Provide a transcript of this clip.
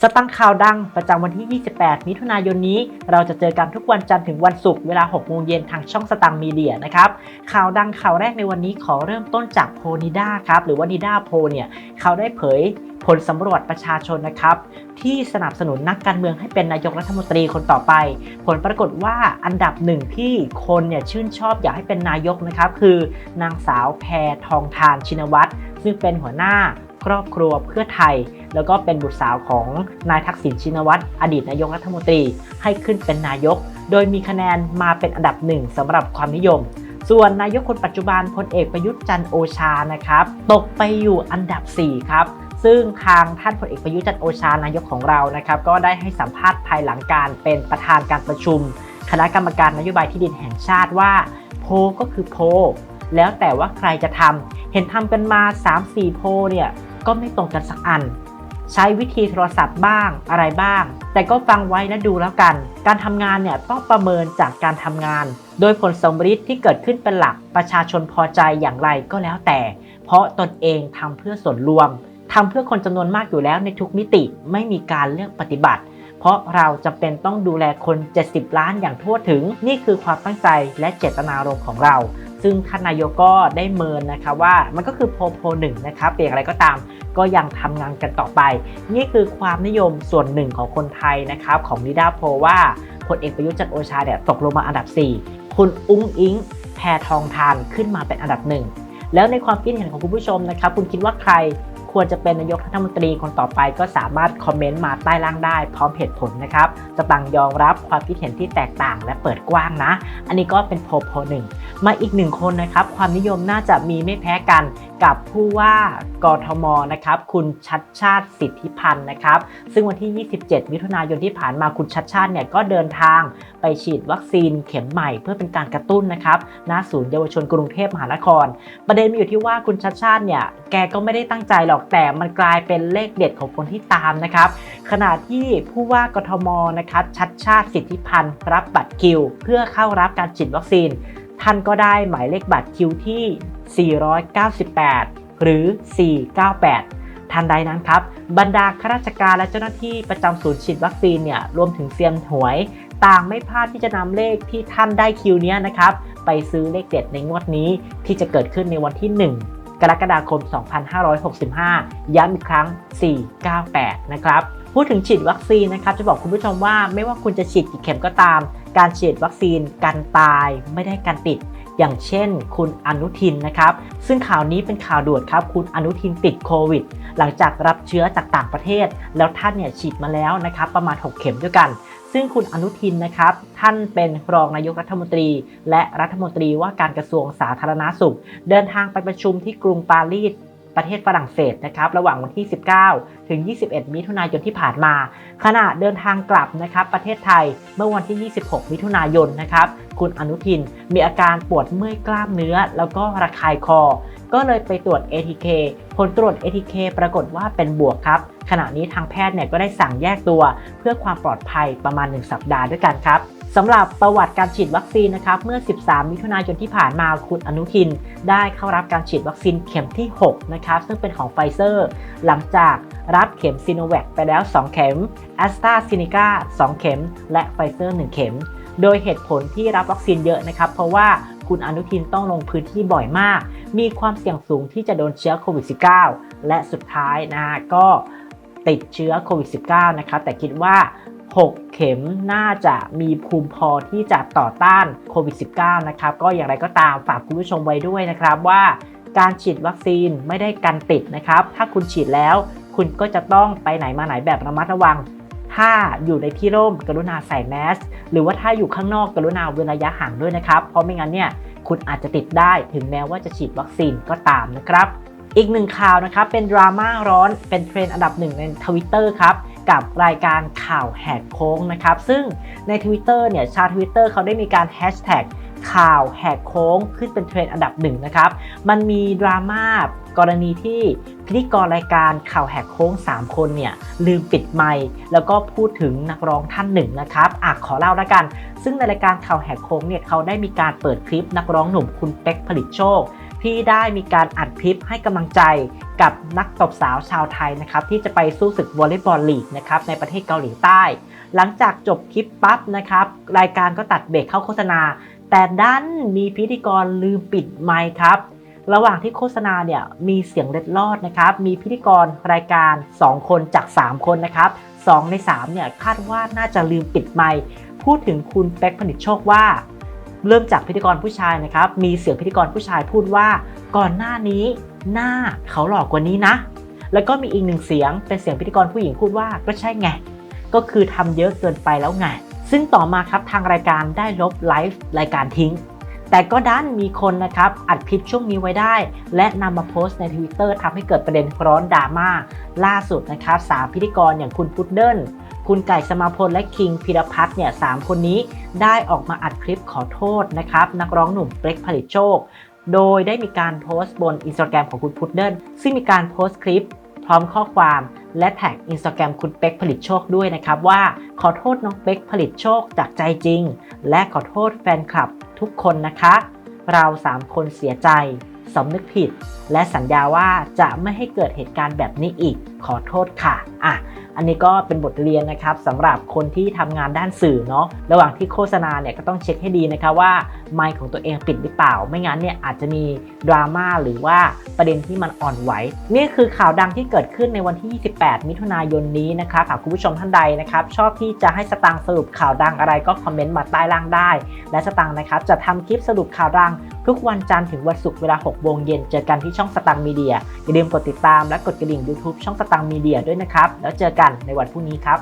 สตังข่าวดังประจำวันที่ 28 มิถุนายนนี้ เราจะเจอกันทุกวันจันทร์ถึงวันศุกร์เวลา 6 โมงเย็นทางช่องสตังมีเดียนะครับ ข่าวดังข่าวแรกในวันนี้ขอเริ่มต้นจากโพนิด้าครับ หรือว่านิด้าโพเนี่ยเขาได้เผยผลสำรวจประชาชนนะครับที่สนับสนุนนักการเมืองให้เป็นนายกรัฐมนตรีคนต่อไป ผลปรากฏว่าอันดับหนึ่งที่คนเนี่ยชื่นชอบอยากให้เป็นนายกนะครับ คือนางสาวแพทองทานชินวัตรซึ่งเป็นหัวหน้าครอบครัวเพื่อไทย แล้วก็เป็นบุตรสาวของนายทักษิณชินวัตรอดีตนายกรัฐมนตรีให้ขึ้นเป็นนายก โดยมีคะแนนมาเป็นอันดับหนึ่งสำหรับความนิยม ส่วนนายกคนปัจจุบันพลเอกประยุทธ์จันทร์โอชานะครับตกไปอยู่อันดับ 4 ครับซึ่งทางท่านพลเอกประยุทธ์จันทร์โอชานายกของเรานะครับ ก็ได้ให้สัมภาษณ์ภายหลังการเป็นประธานการประชุม คณะกรรมการนโยบายที่ดินแห่งชาติว่า โพก็คือโพ แล้วแต่ว่าใครจะทำเห็นทำกันมา 3-4 โพเนี่ยก็ไม่ตรงกันสักอัน ใช้วิธีโทรศัพท์บ้างอะไรบ้าง แต่ก็ฟังไว้และดูแล้วกัน การทำงานเนี่ยต้องประเมินจากการทำงาน โดยผลสมฤทธิ์ที่เกิดขึ้นเป็นหลักประชาชนพอใจอย่างไรก็แล้วแต่ เพราะตนเองทำเพื่อส่วนรวมทำเพื่อคนจำนวนมากอยู่แล้วในทุกมิติไม่มีการเลือกปฏิบัติ เพราะเราจำเป็นต้องดูแลคน 70 ล้านอย่างทั่วถึง นี่คือความตั้งใจและเจตนารมณ์ของเรา ซึ่งท่านนายกก็ได้เมินนะคะว่ามันก็คือโพโพหนึ่งนะครับเปลี่ยนอะไรก็ตาม ก็ยังทำงานกันต่อไป นี่คือความนิยมส่วนหนึ่งของคนไทยนะครับของนิดาโพว่าพลเอกประยุทธ์จันโอชาเนี่ยตกลงมาอันดับ 4 คุณอุ้งอิงแพทองทานขึ้นมาเป็นอันดับหนึ่งแล้วในความคิดเห็นของคุณผู้ชมนะครับ คุณคิดว่าใครควรจะเป็นนายกรัฐมนตรีคนต่อไปก็สามารถคอมเมนต์มาใต้ล่างได้พร้อมเหตุผลนะครับ จะต่างยอมรับความคิดเห็นที่แตกต่างและเปิดกว้างนะ อันนี้ก็เป็นโพโพลหนึ่งมาอีกหนึ่งคนนะครับ ความนิยมน่าจะมีไม่แพ้กัน กับผู้ว่ากทมนะครับคุณชัดชาติสิทธิพันธ์นะครับ ซึ่งวันที่ 27 มิถุนายนที่ผ่านมาคุณชัดชาติเนี่ยก็เดินทางไปฉีดวัคซีนเข็มใหม่เพื่อเป็นการกระตุ้นนะครับณศูนย์เยาวชนกรุงเทพมหานคร ประเด็นมีอยู่ที่ว่าคุณชัดชาติเนี่ยแกก็ไม่ได้ตั้งใจหรอกแต่มันกลายเป็นเลขเด็ดของคนที่ตามนะครับ ขณะที่ผู้ว่ากทมนะครับชัดชาติสิทธิพันธ์รับบัตรคิว เพื่อเข้ารับการฉีดวัคซีนท่านก็ได้หมายเลขบัตรคิวที่ 498 หรือ 498 ทันใดนั้นครับ บรรดาข้าราชการและเจ้าหน้าที่ประจำศูนย์ฉีดวัคซีนเนี่ยรวมถึงเซียนหวย ต่างไม่พลาดที่จะนำเลขที่ท่านได้คิวเนี้ยนะครับ ไปซื้อเลขเด็ดในงวดนี้ที่จะเกิดขึ้นในวันที่ 1กรกฎาคม 2565 ย้ำอีกครั้ง 498 นะครับ พูดถึงฉีดวัคซีนนะครับ จะบอกคุณผู้ชมว่าไม่ว่าคุณจะฉีดกี่เข็มก็ตาม การฉีดวัคซีนกันตายไม่ได้กันติด อย่างเช่น คุณอนุทินนะครับ ซึ่งข่าวนี้เป็นข่าวด่วนครับ คุณอนุทินติดโควิด หลังจากรับเชื้อจากต่างประเทศ แล้วท่านเนี่ยฉีดมาแล้วนะครับ ประมาณ 6 เข็มด้วยกัน ซึ่งคุณอนุทินนะครับ ท่านเป็นรองนายกรัฐมนตรี และรัฐมนตรีว่าการกระทรวงสาธารณาสุข เดินทางไปประชุมที่กรุงปารีส ประเทศฝรั่งเศสนะครับระหว่างวันที่ 19 ถึง 21 มิถุนายนที่ผ่านมา ขณะเดินทางกลับนะครับประเทศไทยเมื่อวันที่ 26 มิถุนายนนะครับคุณอนุทินมีอาการปวดเมื่อยกล้ามเนื้อ แล้วก็ระคายคอ ก็เลยไปตรวจ ATK ผลตรวจ ATK ปรากฏว่าเป็นบวกครับ ขณะนี้ทางแพทย์เนี่ยก็ได้สั่งแยกตัว เพื่อความปลอดภัยประมาณ 1 สัปดาห์ด้วยกันครับ สำหรับประวัติการฉีดวัคซีนนะครับเมื่อ 13 มิถุนายนที่ผ่านมาคุณอนุทิน ได้เข้ารับการฉีดวัคซีนเข็มที่ 6 นะครับ ซึ่งเป็นของไฟเซอร์ หลังจากรับเข็มซีโนแวคไปแล้ว 2 เข็มแอสตราซเนกา2 เข็ม และไฟเซอร์ 1 เข็ม โดยเหตุผลที่รับวัคซีนเยอะนะครับ เพราะว่าคุณอนุทินต้องลงพื้นที่บ่อยมาก มีความเสี่ยงสูงที่จะโดนเชื้อโควิด -19 และสุดท้ายนะก็ติดเชื้อโควิด -19 นะครับแต่คิดว่า 6 เข็มน่าจะมีภูมิพอที่จะต่อต้านโควิด -19 นะครับ ก็อย่างไรก็ตามฝากคุณผู้ชมไว้ด้วยนะครับว่าการฉีดวัคซีนไม่ได้กันติดนะครับ ถ้าคุณฉีดแล้ว คุณก็จะต้องไปไหนมาไหนแบบระมัดระวัง ถ้าอยู่ในที่ร่มกรุณาใส่แมส หรือว่าถ้าอยู่ข้างนอกกรุณาเว้นระยะห่างด้วยนะครับ เพราะไม่งั้นเนี่ยคุณอาจจะติดได้ถึงแม้ว่าจะฉีดวัคซีนก็ตามนะครับ อีกหนึ่งข่าวนะครับเป็นดราม่าร้อนเป็นเทรนด์อันดับหนึ่งในทวิตเตอร์ครับ กับรายการข่าวแหกโค้งนะครับ ซึ่งใน Twitter เนี่ยชาว Twitter เขาได้มีการแฮชแท็กข่าวแหกโค้งขึ้นเป็นเทรนด์อันดับหนึ่งนะครับ มันมีดราม่ากรณีที่พิธีกรรายการข่าวแหกโค้ง 3 คนเนี่ยลืมปิดไมค์แล้วก็พูดถึงนักร้องท่านหนึ่งนะครับอะขอเล่าแล้วกัน ซึ่งในรายการข่าวแหกโค้งเนี่ยเขาได้มีการเปิดคลิปนักร้องหนุ่มคุณเป๊กผลิตโชค ที่ได้มีการอัดคลิปให้กำลังใจ กับนักตบสาวชาวไทยนะครับที่จะไปสู้ศึกวอลเลย์บอลลีกนะครับในประเทศเกาหลีใต้ หลังจากจบคลิปปั๊บนะครับรายการก็ตัดเบรกเข้าโฆษณา แต่ดันมีพิธีกรลืมปิดไมค์ครับระหว่างที่โฆษณาเนี่ยมีเสียงเล็ดลอดนะครับ มีพิธีกรรายการ 2 คนจาก 3 คนนะครับ 2 ใน 3 เนี่ยคาดว่าน่าจะลืมปิดไมค์พูดถึงคุณเป๊กผลิตโชคว่า เริ่มจากพิธีกรผู้ชายนะครับ มีเสียงพิธีกรผู้ชายพูดว่า ก่อนหน้านี้ หน้าเขาหลอกกว่านี้นะ แล้วก็มีอีกหนึ่งเสียงเป็นเสียงพิธีกรผู้หญิงพูดว่าก็ใช่ไง ก็คือทำเยอะเกินไปแล้วไง ซึ่งต่อมาครับทางรายการได้ลบไลฟ์รายการทิ้ง แต่ก็ด้านมีคนนะครับอัดคลิปช่วงนี้ไว้ได้ และนำมาโพสต์ใน Twitter ทำให้เกิดประเด็นร้อนดราม่าล่าสุดนะครับสามพิธีกรอย่างคุณพุดเดิลคุณไก่สมาพลและคิงพิรพัฒน์เนี่ยสามคนนี้ได้ออกมาอัดคลิปขอโทษนะครับ นักร้องหนุ่มเป๊กผลิตโชค โดยได้มีการโพสต์บนอินสตาแกรมของคุณพุดเดิลซึ่งมีการโพสต์คลิป พร้อมข้อความ และแท็กอินสตาแกรมคุณเป็กผลิตโชคด้วยนะครับว่า ขอโทษน้องเป็กผลิตโชคจากใจจริง และขอโทษแฟนคลับทุกคนนะคะ เราสามคนเสียใจ สำนึกผิด และสัญญาว่าจะไม่ให้เกิดเหตุการณ์แบบนี้อีก ขอโทษค่ะอะอันนี้ก็เป็นบทเรียนนะครับสำหรับคนที่ทำงานด้านสื่อเนาะระหว่างที่โฆษณาเนี่ยก็ต้องเช็คให้ดีนะครับว่าไมค์ของตัวเองปิดหรือเปล่า ไม่งั้นเนี่ยอาจจะมีดราม่าหรือว่าประเด็นที่มันอ่อนไหวนี่คือข่าวดังที่เกิดขึ้นในวันที่ 28 มิถุนายนนี้นะครับหากคุณผู้ชมท่านใดนะครับ ชอบที่จะให้สตังค์สรุปข่าวดังอะไรก็คอมเมนต์มาใต้ล่างได้ และสตังค์นะครับจะทำคลิปสรุปข่าวดัง ทุกวันจันทร์ถึงวันศุกร์เวลา6โมงเย็นเจอกันที่ช่องสตังค์มีเดียอย่าลืมกดติดตามและกดกระดิ่ง YouTube ช่องสตังค์มีเดียด้วยนะครับ แล้วเจอกันในวันพรุ่งนี้ครับ